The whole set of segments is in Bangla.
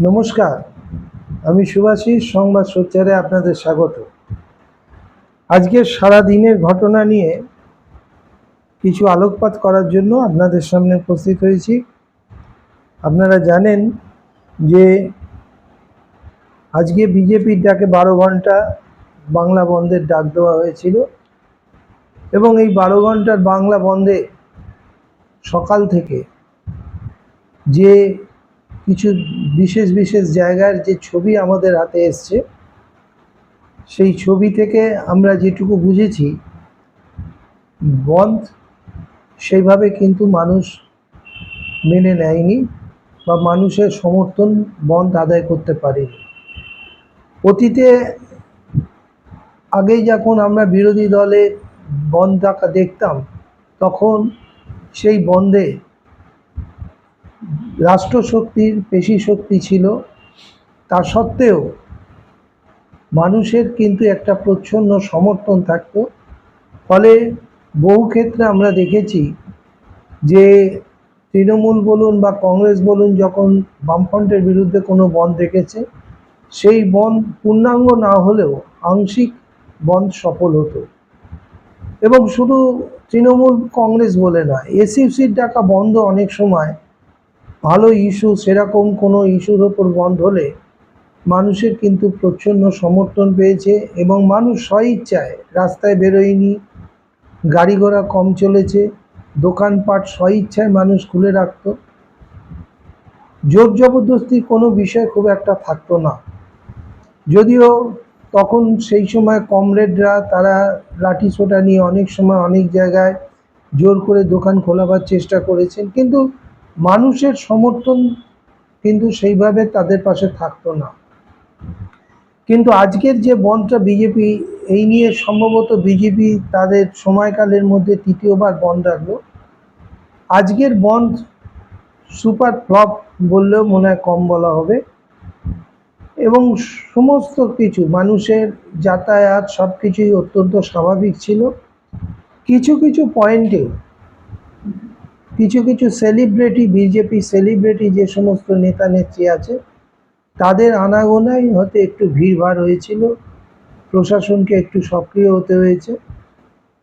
নমস্কার, আমি সুভাষিস, সংবাদ সোচ্চারে আপনাদের স্বাগত। আজকের সারা দিনের ঘটনা নিয়ে কিছু আলোকপাত করার জন্য আপনাদের সামনে উপস্থিত হয়েছি। আপনারা জানেন যে আজকে বিজেপির ডাকে বারো ঘণ্টা বাংলা বন্ধের ডাক দেওয়া হয়েছিল এবং এই বারো ঘণ্টার বাংলা বন্ধে সকাল থেকে যে কিছু বিশেষ বিশেষ জায়গার যে ছবি আমাদের হাতে এসছে, সেই ছবি থেকে আমরা যেটুকু বুঝেছি, বন্ধ সেইভাবে কিন্তু মানুষ মেনে নেয়নি বা মানুষের সমর্থন বন্ধ আদায় করতে পারেনি। অতীতে আগে যখন আমরা বিরোধী দলে বন্ধ দেখতাম, তখন সেই বন্ধে রাষ্ট্রশক্তির পেশি শক্তি ছিল। তা সত্ত্বেও মানুষের কিন্তু একটা প্রচ্ছন্ন সমর্থন থাকতো। ফলে বহু ক্ষেত্রে আমরা দেখেছি যে তৃণমূল বলুন বা কংগ্রেস বলুন যখন বামফ্রন্টের বিরুদ্ধে কোনো বন্ধ রেখেছে সেই বন্ধ পূর্ণাঙ্গ না হলেও আংশিক বন্ধ সফল হতো। এবং শুধু তৃণমূল কংগ্রেস বলে নয় এসইউসির ডাকা বন্ধ অনেক সময় ভালো ইস্যু, সেরকম কোনো ইস্যুর ওপর বন্ধ হলে মানুষের কিন্তু প্রচ্ছন্ন সমর্থন পেয়েছে এবং মানুষ স্বইচ্ছায় রাস্তায় বেরোয়নি গাড়ি ঘোড়া কম চলেছে, দোকানপাট স্বইচ্ছায় মানুষ খুলে রাখত। জোর জবরদস্তি কোনো বিষয় খুব একটা থাকতো না। যদিও তখন সেই সময় কমরেডরা তারা লাঠি সোটা নিয়ে অনেক সময় অনেক জায়গায় জোর করে দোকান খোলাবার চেষ্টা করেছেন, কিন্তু মানুষের সমর্থন কিন্তু সেইভাবে তাদের পাশে থাকতো না। কিন্তু আজকের যে বনটা বিজেপি, এই নিয়ে সম্ভবত বিজেপি তাদের সময়কালের মধ্যে তৃতীয়বার বন্ধ রাখল। আজকের বন্ধ সুপার ফ্লপ বললেও মনে হয় কম বলা হবে। এবং সমস্ত কিছু, মানুষের যাতায়াত সব কিছুই অত্যন্ত স্বাভাবিক ছিল। কিছু কিছু পয়েন্টে কিছু কিছু সেলিব্রিটি বিজেপি সেলিব্রিটি যে সমস্ত নেতা নেত্রী আছে, তাদের আনাগোনায় হয়তো একটু ভিড়ভাড় হয়েছিল, প্রশাসনকে একটু সক্রিয় হতে হয়েছে।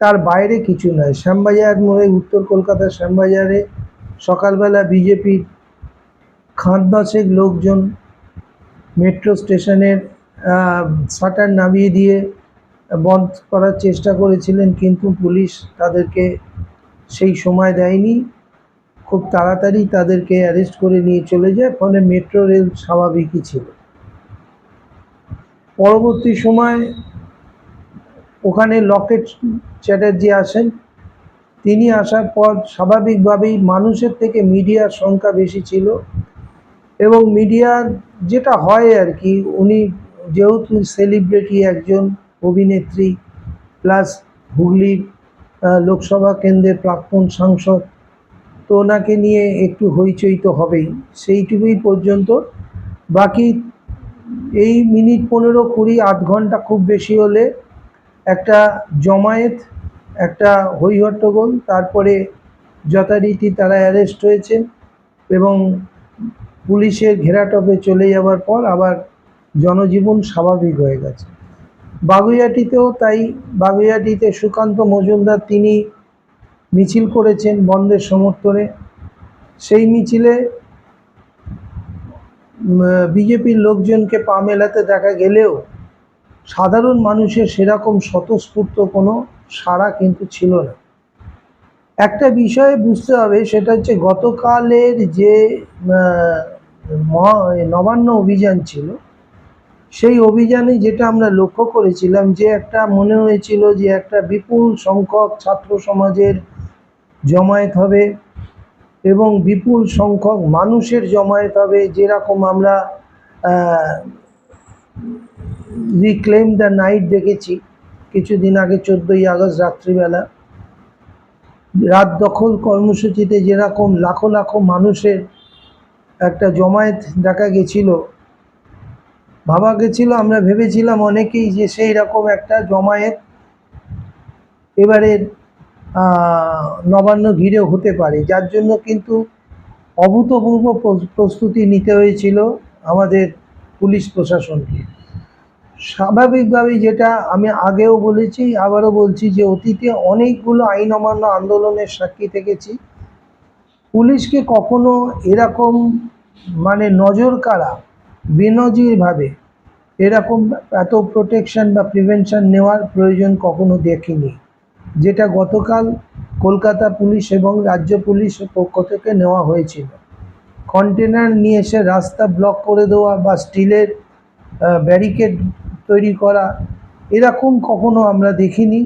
তার বাইরে কিছু নয়, শ্যামবাজার মোড়ে, উত্তর কলকাতার শ্যামবাজারে সকালবেলা বিজেপির খাঁত লোকজন মেট্রো স্টেশনের শাটার নামিয়ে দিয়ে বন্ধ করার চেষ্টা করেছিলেন, কিন্তু পুলিশ তাদেরকে সেই সময় দেয়নি। খুব তাড়াতাড়ি তাদেরকে অ্যারেস্ট করে নিয়ে চলে যায়, ফলে মেট্রো রেল স্বাভাবিকই ছিল। পরবর্তী সময় ওখানে লকেট চ্যাটার্জি আসেন। তিনি আসার পর স্বাভাবিকভাবেই মানুষের থেকে মিডিয়ার সংখ্যা বেশি ছিল এবং মিডিয়ার যেটা হয় আর কি, উনি যেহেতু সেলিব্রিটি একজন, অভিনেত্রী প্লাস হুগলির লোকসভা কেন্দ্রের প্রাক্তন সাংসদ তো ওনাকে নিয়ে একটু হইচই তো হবেই। সেইটুকুই পর্যন্ত। বাকি এই মিনিট পনেরো কুড়ি আধ ঘণ্টা খুব বেশি হলে একটা জমায়েত, একটা হইহট্টগোল তারপরে যথারীতি তারা অ্যারেস্ট হয়েছেন এবং পুলিশের ঘেরাটপে চলে যাওয়ার পর আবার জনজীবন স্বাভাবিক হয়ে গেছে। বাগুইয়াটিতেও তাই, বাগুইয়াটিতে সুকান্ত মজুমদার তিনি মিছিল করেছেন বন্ধের সমর্থনে। সেই মিছিলে বিজেপির লোকজনকে পা মেলাতে দেখা গেলেও সাধারণ মানুষের সেরকম স্বতঃস্ফূর্ত কোনো সাড়া কিন্তু ছিল না। একটা বিষয়ে বুঝতে হবে, সেটা হচ্ছে গতকালের যে নবান্ন অভিযান ছিল, সেই অভিযানে যেটা আমরা লক্ষ্য করেছিলাম যে একটা মনে হয়েছিল যে একটা বিপুল সংখ্যক ছাত্র সমাজের জমায়েত হবে এবং বিপুল সংখ্যক মানুষের জমায়েত হবে, যেরকম আমরা রিক্লেম দ্য নাইট দেখেছি কিছুদিন আগে চোদ্দোই আগস্ট রাত্রিবেলা। রাত দখল কর্মসূচিতে যেরকম লাখো লাখো মানুষের একটা জমায়েত দেখা গেছিল। ভাবা গেছিল, আমরা ভেবেছিলাম অনেকেই যে সেই রকম একটা জমায়েত। এবারের নবান্ন ঘিরেও হতে পারে। যার জন্য কিন্তু অভূতপূর্ব প্রস্তুতি নিতে হয়েছিল আমাদের পুলিশ প্রশাসনকে। স্বাভাবিকভাবেই যেটা আমি আগেও বলেছি, আবারও বলছি যে অতীতে অনেকগুলো আইন অমান্য আন্দোলনের সাক্ষী থেকেছি। পুলিশকে কখনো এরকম মানে নজর কাড়া বেনজিরভাবে এরকম এত প্রোটেকশন বা প্রিভেনশন নেওয়ার প্রয়োজন কখনো দেখিনি। যেটা গতকাল কলকাতা পুলিশ এবং রাজ্য পুলিশের পক্ষ থেকে নেওয়া হয়েছিল। কন্টেনার নিয়ে এসে রাস্তা ব্লক করে দেওয়া বা স্টিলের ব্যারিকেড তৈরি করা, এরকম কখনো আমরা দেখিনি,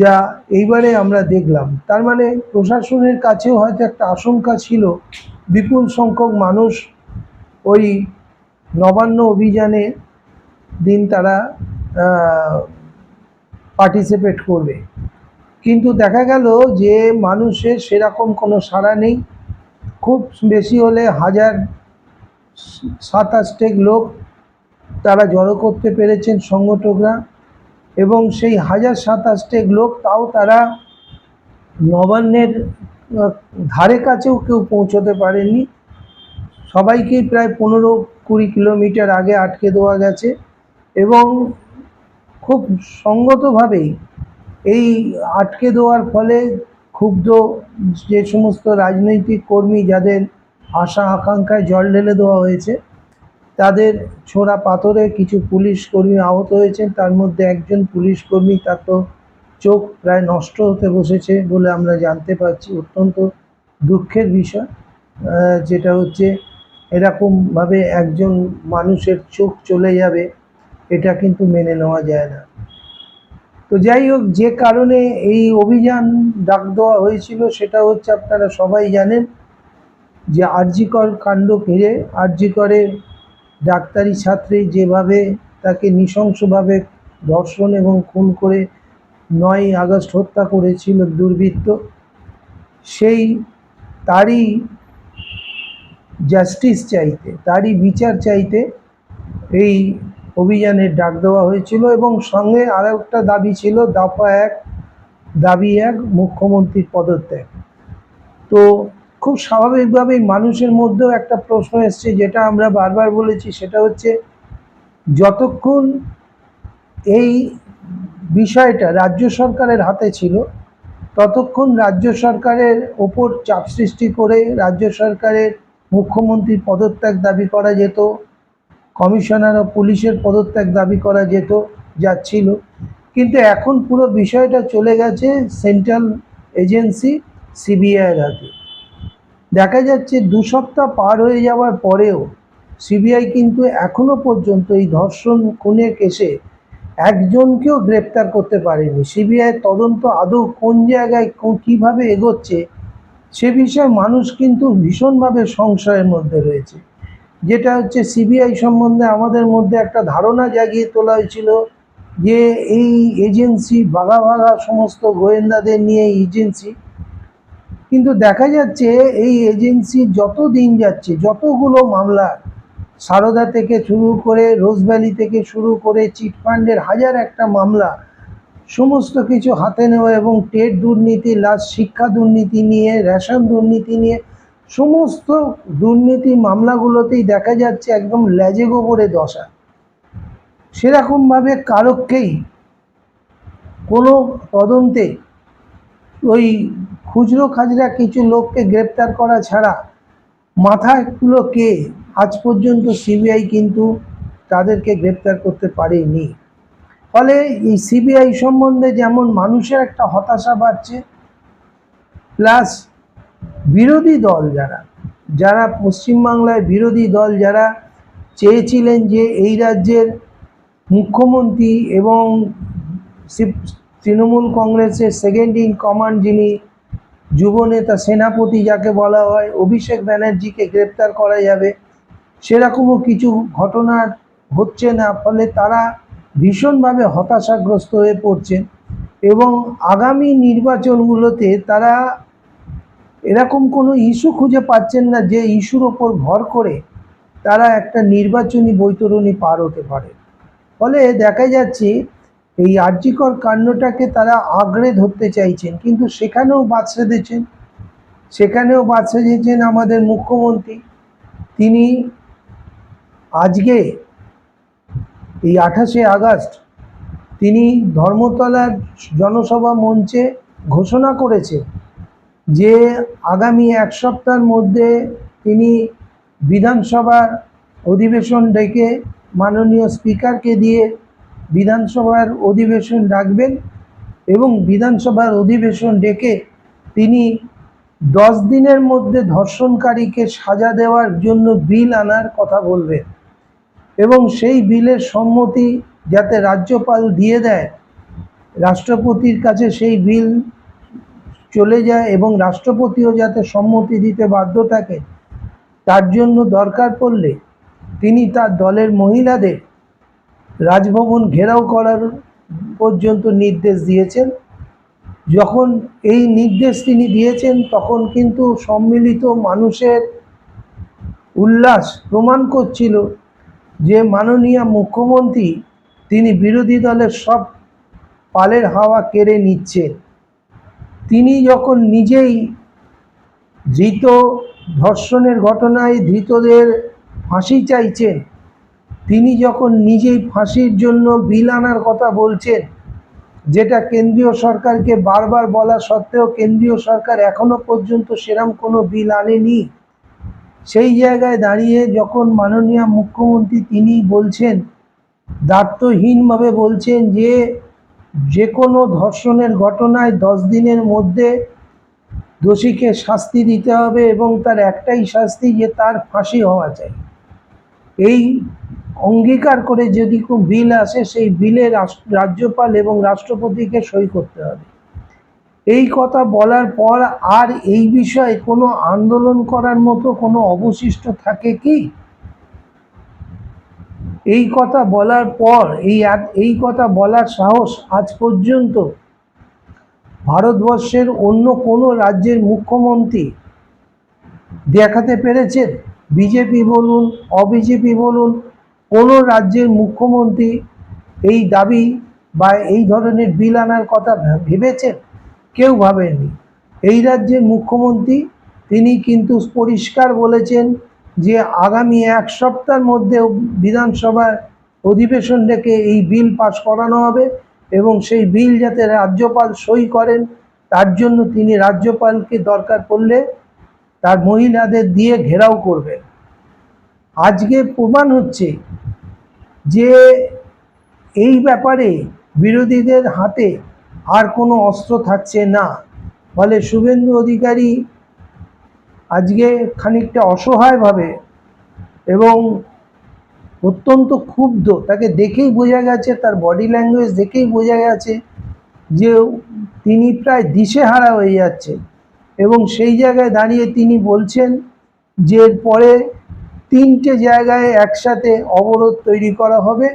যা এইবারে আমরা দেখলাম। তার মানে প্রশাসনের কাছেও হয়তো একটা আশঙ্কা ছিল, বিপুল সংখ্যক মানুষ ওই নবান্ন অভিযানে দিন তারা পার্টিসিপেট করবে। কিন্তু দেখা গেল যে মানুষের সেরকম কোনো সাড়া নেই। খুব বেশি হলে হাজার সাত আটটেক লোক তারা জড়ো করতে পেরেছেন সংগঠকরা এবং সেই হাজার সাতাশটেক লোক তাও তারা নবান্নের ধারে কাছেও কেউ পৌঁছতে পারেনি সবাইকেই প্রায় পনেরো কুড়ি কিলোমিটার আগে আটকে দেওয়া গেছে এবং খুব সঙ্গতভাবেই এই আটকে দেওয়ার ফলে ক্ষুব্ধ যে সমস্ত রাজনৈতিক কর্মী যাদের আশা আকাঙ্ক্ষায় জল ঢেলে দেওয়া হয়েছে, তাদের ছোড়া পাথরে কিছু পুলিশ কর্মী আহত হয়েছেন, তার মধ্যে একজন পুলিশ কর্মী, তার তো চোখ প্রায় নষ্ট হতে বসেছে বলে আমরা জানতে পারছি, অত্যন্ত দুঃখের বিষয়। যেটা হচ্ছে এরকমভাবে একজন মানুষের চোখ চলে যাবে, এটা কিন্তু মেনে নেওয়া যায় না। তো যাই হোক, যে কারণে এই অভিযান ডাক দেওয়া হয়েছিল, সেটা হচ্ছে আপনারা সবাই জানেন যে আরজিকর কাণ্ড ঘিরে আরজিকরের ডাক্তারি ছাত্রী যেভাবে তাকে নৃশংসভাবে ধর্ষণ এবং খুন করে নয় আগস্ট হত্যা করেছিল দুর্বৃত্ত, সেই তারই জাস্টিস চাইতে, তারই বিচার চাইতে এই অভিযানের ডাক দেওয়া হয়েছিল এবং সঙ্গে আরও একটা দাবি ছিল, দফা এক, দাবি এক, মুখ্যমন্ত্রীর পদত্যাগ। তো খুব স্বাভাবিকভাবেই মানুষের মধ্যেও একটা প্রশ্ন এসছে, যেটা আমরা বারবার বলেছি, সেটা হচ্ছে যতক্ষণ এই বিষয়টা রাজ্য সরকারের হাতে ছিল, ততক্ষণ রাজ্য সরকারের ওপর চাপ সৃষ্টি করে রাজ্য সরকারের মুখ্যমন্ত্রীর পদত্যাগ দাবি করা যেত। কমিশনার ও পুলিশের পদত্যাগ দাবি করা যেত যাচ্ছিল কিন্তু এখন পুরো বিষয়টা চলে গেছে সেন্ট্রাল এজেন্সি সিবিআইয়ের হাতে। দেখা যাচ্ছে দু সপ্তাহ পার হয়ে যাওয়ার পরেও সিবিআই কিন্তু এখনও পর্যন্ত এই ধর্ষণ খুনের কেসে একজনকেও গ্রেপ্তার করতে পারেনি। সিবিআই তদন্ত আদৌ কোন জায়গায় কীভাবে এগোচ্ছে সে বিষয়ে মানুষ কিন্তু ভীষণভাবে সংশয়ের মধ্যে রয়েছে। যেটা হচ্ছে সিবিআই সম্বন্ধে আমাদের মধ্যে একটা ধারণা জাগিয়ে তোলা হয়েছিল যে এই এজেন্সি বাঘা বাঘা সমস্ত গোয়েন্দাদের নিয়ে এজেন্সি। কিন্তু দেখা যাচ্ছে এই এজেন্সি যত দিন যাচ্ছে, যতগুলো মামলা, সারদা থেকে শুরু করে রোজভ্যালি থেকে শুরু করে চিটফান্ডের হাজার একটা মামলা, সমস্ত কিছু হাতে নেওয়া এবং টেট দুর্নীতি লাস্ট শিক্ষা দুর্নীতি নিয়ে, রেশন দুর্নীতি নিয়ে সমস্ত দুর্নীতি মামলাগুলোতেই দেখা যাচ্ছে একদম লেজে গোবরে দশা। সেরকমভাবে কারককেই কোনো তদন্তে ওই খুচরো খাজরা কিছু লোককে গ্রেপ্তার করা ছাড়া মাথাগুলো কে? আজ পর্যন্ত সিবিআই কিন্তু তাদেরকে গ্রেপ্তার করতে পারেনি। ফলে এই সিবিআই সম্বন্ধে যেমন মানুষের একটা হতাশা বাড়ছে, প্লাস বিরোধী দল যারা যারা পশ্চিমবাংলায় বিরোধী দল যারা চেয়েছিলেন যে এই রাজ্যের মুখ্যমন্ত্রী এবং তৃণমূল কংগ্রেসের সেকেন্ড ইন কমান্ড যিনি যুবনেতা সেনাপতি যাকে বলা হয়, অভিষেক ব্যানার্জিকে গ্রেপ্তার করা যাবে, সেরকমও কিছু ঘটনা হচ্ছে না, ফলে তারা ভীষণভাবে হতাশাগ্রস্ত হয়ে পড়ছেন এবং আগামী নির্বাচনগুলোতে তারা এরকম কোনো ইস্যু খুঁজে পাচ্ছেন না যে ইস্যুর ওপর ভর করে তারা একটা নির্বাচনী বৈতরণী পার হতে পারে। ফলে দেখা যাচ্ছে এই আর্যিকর কাণ্ডটাকে তারা আঁকড়ে ধরতে চাইছেন, কিন্তু সেখানেও বাদ সেধেছেন। সেখানেও বাদ সেধেছেন আমাদের মুখ্যমন্ত্রী। তিনি আজকে এই আঠাশে আগস্ট তিনি ধর্মতলার জনসভা মঞ্চে ঘোষণা করেছে যে আগামী এক সপ্তাহের মধ্যে তিনি বিধানসভার অধিবেশন ডেকে মাননীয় স্পিকারকে দিয়ে বিধানসভার অধিবেশন ডাকবেন এবং বিধানসভার অধিবেশন ডেকে তিনি দশ দিনের মধ্যে ধর্ষণকারীকে সাজা দেওয়ার জন্য বিল আনার কথা বলবেন এবং সেই বিলের সম্মতি যাতে রাজ্যপাল দিয়ে দেয়, রাষ্ট্রপতির কাছে সেই বিল চলে যায় এবং রাষ্ট্রপতিও যাতে সম্মতি দিতে বাধ্য থাকে, তার জন্য দরকার পড়লে তিনি তার দলের মহিলাদের রাজভবন ঘেরাও করার পর্যন্ত নির্দেশ দিয়েছেন। যখন এই নির্দেশ তিনি দিয়েছেন, তখন কিন্তু সম্মিলিত মানুষের উল্লাস প্রমাণ করছিল যে মাননীয় মুখ্যমন্ত্রী তিনি বিরোধী দলের সব পালের হাওয়া কেড়ে নিচ্ছেন। তিনি যখন নিজেই ধৃত ধর্ষণের ঘটনায় ধৃতদের ফাঁসি চাইছেন, তিনি যখন নিজেই ফাঁসির জন্য বিল আনার কথা বলছেন, যেটা কেন্দ্রীয় সরকারকে বারবার বলা সত্ত্বেও কেন্দ্রীয় সরকার এখনও পর্যন্ত সেরম কোনো বিল আনেনি, সেই জায়গায় দাঁড়িয়ে যখন মাননীয় মুখ্যমন্ত্রী তিনি বলছেন, দায়িত্বহীনভাবে বলছেন যে যে কোনো ধর্ষণের ঘটনায় দশ দিনের মধ্যে দোষীকে শাস্তি দিতে হবে এবং তার একটাই শাস্তি যে তার ফাঁসি হওয়া চাই। এই অঙ্গীকার করে যদি কোনো বিল আসে, সেই বিলে রাজ্যপাল এবং রাষ্ট্রপতিকে সই করতে হবে। এই কথা বলার পর আর এই বিষয়ে কোনো আন্দোলন করার মতো কোনো অবশিষ্ট থাকে কি? এই কথা বলার পর, এই এই কথা বলার সাহস আজ পর্যন্ত ভারতবর্ষের অন্য কোনো রাজ্যের মুখ্যমন্ত্রী দেখাতে পেরেছেন বিজেপি বলুন, অবিজেপি বলুন, কোনো রাজ্যের মুখ্যমন্ত্রী এই দাবি বা এই ধরনের বিল আনার কথা ভেবেছেন? কেউ ভাবেননি। এই রাজ্যের মুখ্যমন্ত্রী, তিনি কিন্তু পরিষ্কার বলেছেন যে আগামী এক সপ্তাহের মধ্যে বিধানসভার অধিবেশন ডেকে এই বিল পাশ করানো হবে এবং সেই বিল যাতে রাজ্যপাল সই করেন, তার জন্য তিনি রাজ্যপালকে দরকার পড়লে তার মহিলাদের দিয়ে ঘেরাও করবেন। আজকে প্রমাণ হচ্ছে যে এই ব্যাপারে বিরোধীদের হাতে আর কোনো অস্ত্র থাকছে না। ফলে শুভেন্দু অধিকারী আজকে খানিকটা অসহায়ভাবে এবং অত্যন্ত ক্ষুব্ধ, তাকে দেখেই বোঝা গেছে, তার বডি ল্যাঙ্গুয়েজ দেখেই বোঝা গেছে যে তিনি প্রায় দিশেহারা হয়ে যাচ্ছেন এবং সেই জায়গায় দাঁড়িয়ে তিনি বলছেন যে এরপরে তিনটে জায়গায় একসাথে অবরোধ তৈরি করা হবে,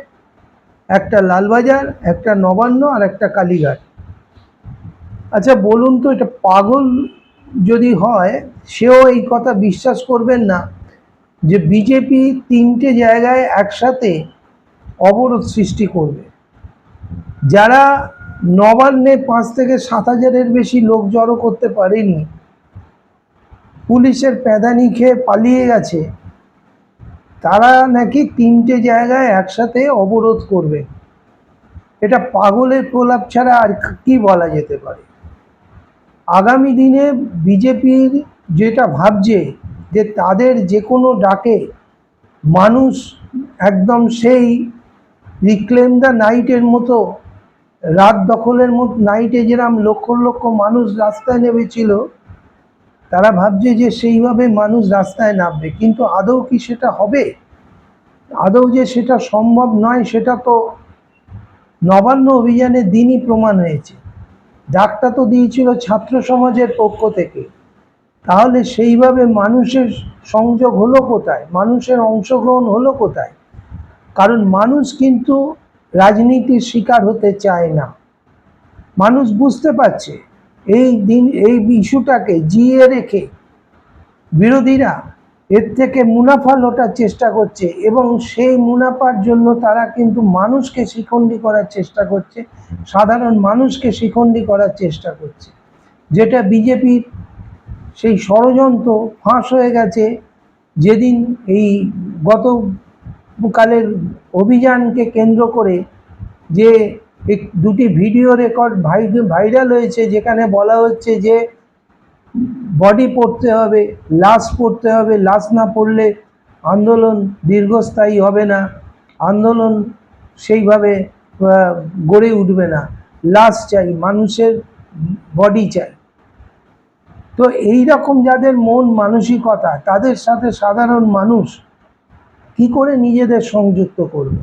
একটা লালবাজার, একটা নবান্ন আর একটা কালীঘাট। আচ্ছা বলুন তো এটা পাগল যদি হয়, সেও এই কথা বিশ্বাস করবেন না যে বিজেপি তিনটে জায়গায় একসাথে অবরোধ সৃষ্টি করবে। যারা নবান্নে পাঁচ থেকে সাত হাজারের বেশি লোক জড়ো করতে পারেনি, পুলিশের প্যাদানি খেয়ে পালিয়ে গেছে, তারা নাকি তিনটে জায়গায় একসাথে অবরোধ করবে। এটা পাগলের প্রলাপ ছাড়া আর কি বলা যেতে পারে? আগামী দিনে বিজেপির যেটা ভাবছে যে তাদের যে কোনো ডাকে মানুষ একদম সেই রিক্লেম দ্য নাইটের মতো, রাত দখলের মতো নাইটে যেরকম লক্ষ লক্ষ মানুষ রাস্তায় নেমেছিল, তারা ভাবছে যে সেইভাবে মানুষ রাস্তায় নামবে। কিন্তু আদৌ কি সেটা হবে? আদৌ যে সেটা সম্ভব নয়, সেটা তো নবান্ন অভিযানের দিনই প্রমাণ হয়েছে। ডাকটা তো দিয়েছিল ছাত্র সমাজের পক্ষ থেকে। তাহলে সেইভাবে মানুষের সংযোগ হলো কোথায়? মানুষের অংশগ্রহণ হলো কোথায়? কারণ মানুষ কিন্তু রাজনীতির শিকার হতে চায় না। মানুষ বুঝতে পারছে, এই দিন, এই ইস্যুটাকে জিয়ে রেখে বিরোধীরা এর থেকে মুনাফা লোটার চেষ্টা করছে এবং সেই মুনাফার জন্য তারা কিন্তু মানুষকে শিখণ্ডী করার চেষ্টা করছে, সাধারণ মানুষকে শিখণ্ডী করার চেষ্টা করছে। যেটা বিজেপির সেই ষড়যন্ত্র ফাঁস হয়ে গেছে, যেদিন এই গত কালের অভিযানকে কেন্দ্র করে যে দুটি ভিডিও রেকর্ড ভাইরাল হয়েছে, যেখানে বলা হচ্ছে যে বডি পড়তে হবে, লাশ পড়তে হবে, লাশ না পড়লে আন্দোলন দীর্ঘস্থায়ী হবে না। আন্দোলন সেইভাবে গড়ে উঠবে না। লাশ চাই, মানুষের বডি চাই। তো এই রকম যাদের মন মানসিকতা, তাদের সাথে সাধারণ মানুষ কি করে নিজেদের সংযুক্ত করবে?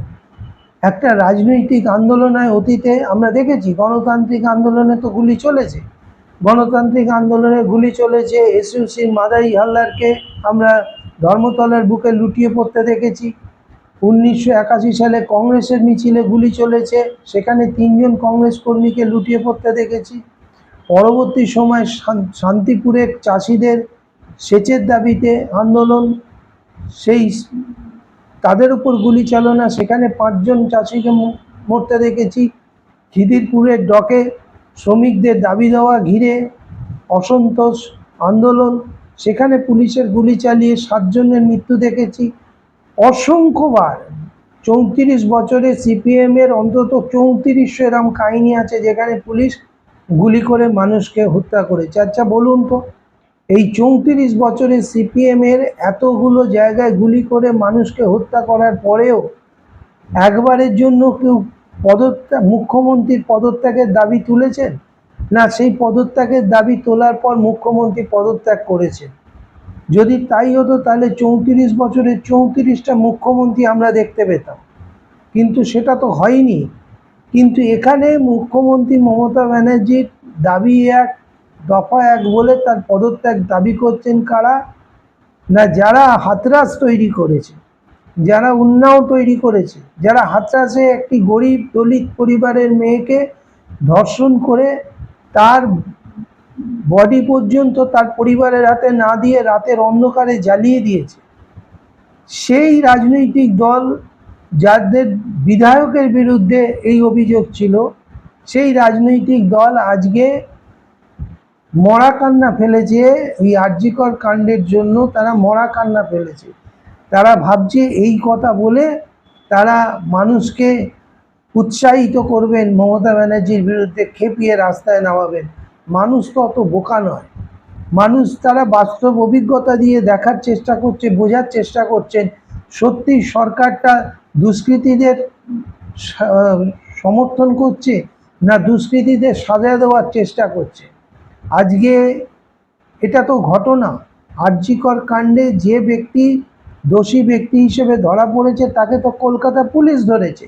একটা রাজনৈতিক আন্দোলনের অতীতে আমরা দেখেছি, গণতান্ত্রিক আন্দোলনে তো গুলি চলেছে। গণতান্ত্রিক আন্দোলনে গুলি চলেছে এসইউসি মাদারি হাল্লারকে আমরা ধর্মতলার বুকে লুটিয়ে পড়তে দেখেছি। উনিশশো একাশি সালে কংগ্রেসের মিছিলে গুলি চলেছে, সেখানে তিনজন কংগ্রেস কর্মীকে লুটিয়ে পড়তে দেখেছি। পরবর্তী সময় শান- শান্তিপুরের চাষিদের সেচের দাবিতে আন্দোলন, সেই তাদের উপর গুলি চালনা, সেখানে পাঁচজন চাষিকে মরতে দেখেছি। খিদিরপুরের ডকে শ্রমিকদের দাবি দেওয়া ঘিরে অসন্তোষ আন্দোলন। সেখানে পুলিশের গুলি চালিয়ে সাতজনের মৃত্যু দেখেছি। অসংখ্যবার চৌত্রিশ বছরে সিপিএমের অন্তত চৌত্রিশশো এরম কাহিনী আছে যেখানে পুলিশ গুলি করে মানুষকে হত্যা করেছে। আচ্ছা বলুন তো, এই চৌত্রিশ বছরে সিপিএমের এতগুলো জায়গায় গুলি করে মানুষকে হত্যা করার পরেও একবারের জন্য কেউ পদত্যাগ, মুখ্যমন্ত্রীর পদত্যাগের দাবি তুলেছেন? না, সেই পদত্যাগের দাবি তোলার পর মুখ্যমন্ত্রী পদত্যাগ করেছেন। যদি তাই হতো, তাহলে চৌত্রিশ বছরের চৌত্রিশটা মুখ্যমন্ত্রী আমরা দেখতে পেতাম। কিন্তু সেটা তো হয়নি। কিন্তু এখানে মুখ্যমন্ত্রী মমতা ব্যানার্জির দাবি এক, দফা এক বলে তার পদত্যাগ দাবি করছেন কারা? না, যারা হাতরাস তৈরি করেছে। যারা উন্নাও তৈরি করেছে, যারা হাতরাসে একটি গরিব দলিত পরিবারের মেয়েকে ধর্ষণ করে তার বডি পর্যন্ত তার পরিবারের হাতে না দিয়ে রাতের অন্ধকারে জ্বালিয়ে দিয়েছে। সেই রাজনৈতিক দল যাদের বিধায়কের বিরুদ্ধে এই অভিযোগ ছিল, সেই রাজনৈতিক দল আজকে মরা কান্না ফেলেছে এই আর্যিকর কাণ্ডের জন্য তারা মরা কান্না ফেলেছে। তারা ভাবছে এই কথা বলে তারা মানুষকে উৎসাহিত করবেন, মমতা ব্যানার্জির বিরুদ্ধে খেপিয়ে রাস্তায় নামাবেন। মানুষ তো অত বোকা নয়। মানুষ তারা বাস্তব অভিজ্ঞতা দিয়ে দেখার চেষ্টা করছে, বোঝার চেষ্টা করছেন। সত্যি সরকারটা দুষ্কৃতীদের সমর্থন করছে না দুষ্কৃতীদের সাজা দেওয়ার চেষ্টা করছে? আজকে এটা তো ঘটনা। আর্যিকর কাণ্ডে যে ব্যক্তি দোষী ব্যক্তি হিসেবে ধরা পড়েছে, তাকে তো কলকাতা পুলিশ ধরেছে।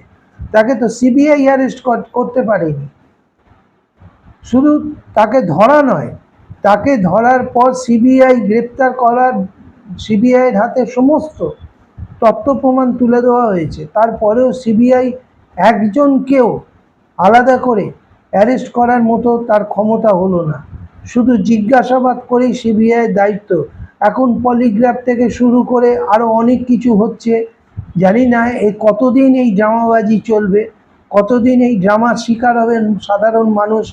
তাকে তো সিবিআই অ্যারেস্ট করতে পারেনি। শুধু তাকে ধরা নয়, তাকে ধরার পর সিবিআই গ্রেপ্তার করার সিবিআইয়ের হাতে সমস্ত তথ্য প্রমাণ তুলে দেওয়া হয়েছে। তারপরেও সিবিআই একজনকেও আলাদা করে অ্যারেস্ট করার মতো তার ক্ষমতা হলো না। শুধু জিজ্ঞাসাবাদ করেই সিবিআইয়ের দায়িত্ব এখন পলিগ্রাফ থেকে শুরু করে আরও অনেক কিছু হচ্ছে। জানি না এ কতদিন এই ড্রামাবাজি চলবে, কতদিন এই ড্রামার শিকার হবেন সাধারণ মানুষ,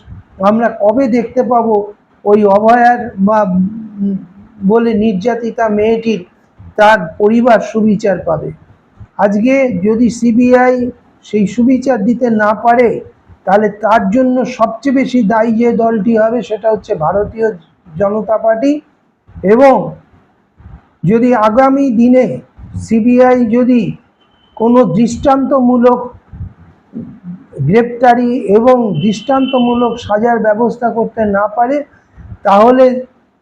আমরা কবে দেখতে পাবো ওই অভয়ার বা বলে নির্যাতিতা মেয়েটির তার পরিবার সুবিচার পাবে? আজকে যদি সিবিআই সেই সুবিচার দিতে না পারে, তাহলে তার জন্য সবচেয়ে বেশি দায়ী যে দলটি হবে সেটা হচ্ছে ভারতীয় জনতা পার্টি। এবং যদি আগামী দিনে সিবিআই যদি কোনো দৃষ্টান্তমূলক গ্রেপ্তারি এবং দৃষ্টান্তমূলক সাজার ব্যবস্থা করতে না পারে, তাহলে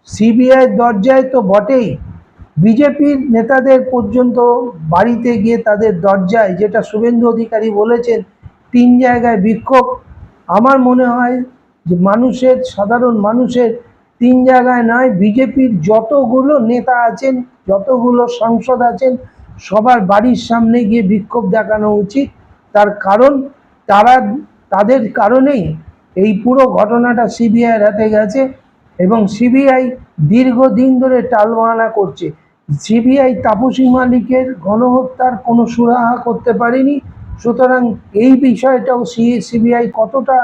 সিবিআই দরজায় তো বটেই। বিজেপির নেতাদের পর্যন্ত বাড়িতে গিয়ে তাদের দরজায়, যেটা শুভেন্দু অধিকারী বলেছেন, তিন জায়গায় বিক্ষোভ। আমার মনে হয় যে মানুষের, সাধারণ মানুষের তিন জায়গায় নয়, বিজেপির যতগুলো নেতা আছেন, যতগুলো সাংসদ আছেন, সবার বাড়ির সামনে গিয়ে বিক্ষোভ দেখানো উচিত। তার কারণ, তারা, তাদের কারণেই এই পুরো ঘটনাটা সিবিআইয়ের হাতে গেছে এবং সিবিআই দীর্ঘদিন ধরে টালবাহানা করছে। সিবিআই তাপসী মালিকের গণহত্যার কোনো সুরাহা করতে পারেনি। সুতরাং এই বিষয়টাও সি সিবিআই কতটা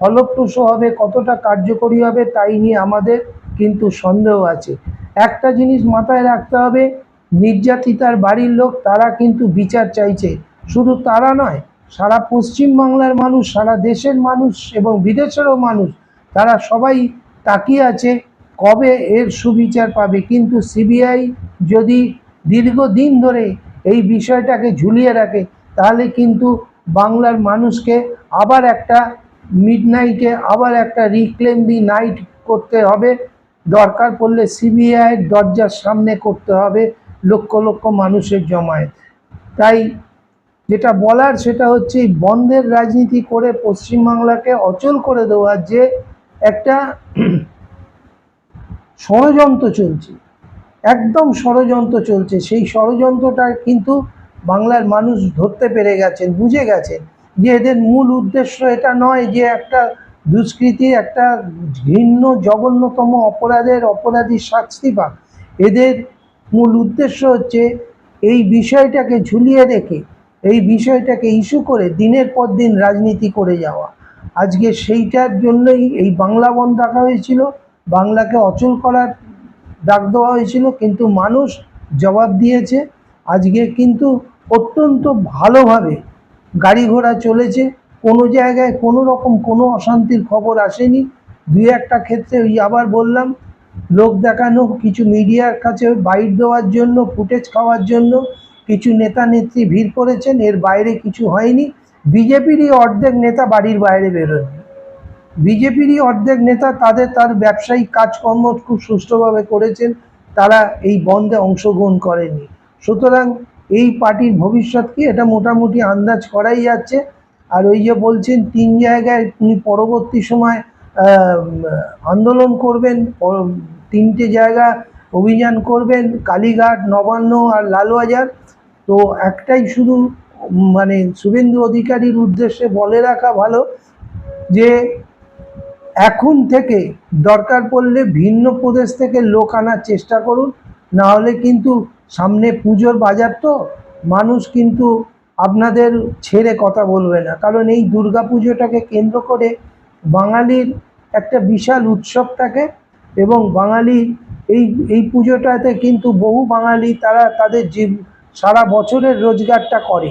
ফলপ্রসূ হবে, কতটা কার্যকরী হবে তাই নিয়ে আমাদের কিন্তু সন্দেহ আছে। একটা জিনিস মাথায় রাখতে হবে, নির্যাতিতার বাড়ির লোক তারা কিন্তু বিচার চাইছে। শুধু তারা নয়, সারা পশ্চিম বাংলার মানুষ, সারা দেশের মানুষ এবং বিদেশেরও মানুষ, তারা সবাই তাকিয়ে আছে কবে এর সুবিচার পাবে। কিন্তু সিবিআই যদি দীর্ঘদিন ধরে এই বিষয়টাকে ঝুলিয়ে রাখে, তাহলে কিন্তু বাংলার মানুষকে আবার একটা মিডনাইটে আবার একটা রিক্লেম দি নাইট করতে হবে। দরকার পড়লে সিবিআইয়ের দরজার সামনে করতে হবে, লক্ষ লক্ষ মানুষের জমায়েত। তাই যেটা বলার সেটা হচ্ছে বন্ধের রাজনীতি করে পশ্চিমবাংলাকে অচল করে দেওয়ার যে একটা ষড়যন্ত্র চলছে, একদম ষড়যন্ত্র চলছে। সেই ষড়যন্ত্রটা কিন্তু বাংলার মানুষ ধরতে পেরে গেছেন, বুঝে গেছেন। যে এদের মূল উদ্দেশ্য এটা নয় যে একটা দুষ্কৃতি, একটা ঘৃণ্য, জঘন্যতম অপরাধের অপরাধীর শাস্তি পাক এদের মূল উদ্দেশ্য হচ্ছে এই বিষয়টাকে ঝুলিয়ে রেখে, এই বিষয়টাকে ইস্যু করে দিনের পর দিন রাজনীতি করে যাওয়া। আজকে সেইটার জন্যই এই বাংলা বন্ধ ডাকা হয়েছিল, বাংলাকে অচল করার ডাক দেওয়া হয়েছিল, কিন্তু মানুষ জবাব দিয়েছে। আজকে কিন্তু অত্যন্ত ভালোভাবে গাড়ি ঘোড়া চলেছে, কোনো জায়গায় কোনো রকম কোনো অশান্তির খবর আসেনি। দুই একটা ক্ষেত্রে ওই আবার বললাম, লোক দেখানো, কিছু মিডিয়ার কাছে বাইট দেওয়ার জন্য, ফুটেজ খাওয়ার জন্য, কিছু নেতা নেত্রী ভিড় করেছেন, এর বাইরে কিছু হয়নি। বিজেপিরই অর্ধেক নেতা বাড়ির বাইরে বেরোয়নি। বিজেপিরই অর্ধেক নেতা তাদের তার ব্যবসায়িক কাজকর্ম খুব সুষ্ঠুভাবে করেছেন, তারা এই বন্ধে অংশগ্রহণ করেনি। সুতরাং এই পার্টির ভবিষ্যৎ কি? এটা মোটামুটি আন্দাজ করাই যাচ্ছে। আর ওই যে বলছেন, তিন জায়গায় উনি পরবর্তী সময় আন্দোলন করবেন তিনটে জায়গা অভিযান করবেন, কালীঘাট, নবান্ন আর লালবাজার। তো একটাই শুধু মানে শুভেন্দু অধিকারীর উদ্দেশ্যে বলে রাখা ভালো, যে এখন থেকে দরকার পড়লে ভিন্ন প্রদেশ থেকে লোক আনার চেষ্টা করুন, না হলে কিন্তু সামনে পুজোর বাজার তো, মানুষ কিন্তু আপনাদের ছেড়ে কথা বলবে না। কারণ এই দুর্গা পুজোটাকে কেন্দ্র করে বাঙালির একটা বিশাল উৎসব থাকে এবং বাঙালি এই এই পুজোটাতে কিন্তু বহু বাঙালি তারা তাদের জীব সারা বছরের রোজগারটা করে।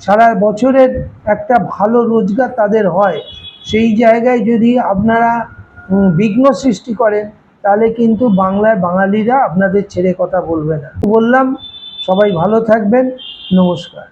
সারা বছরের একটা ভালো রোজগার তাদের হয়। সেই জায়গায় যদি আপনারা বিঘ্ন সৃষ্টি করেন তাহলে কিন্তু বাংলায় বাঙালিরা আপনাদের ছেড়ে কথা বলবে না। বললাম সবাই ভালো থাকবেন নমস্কার।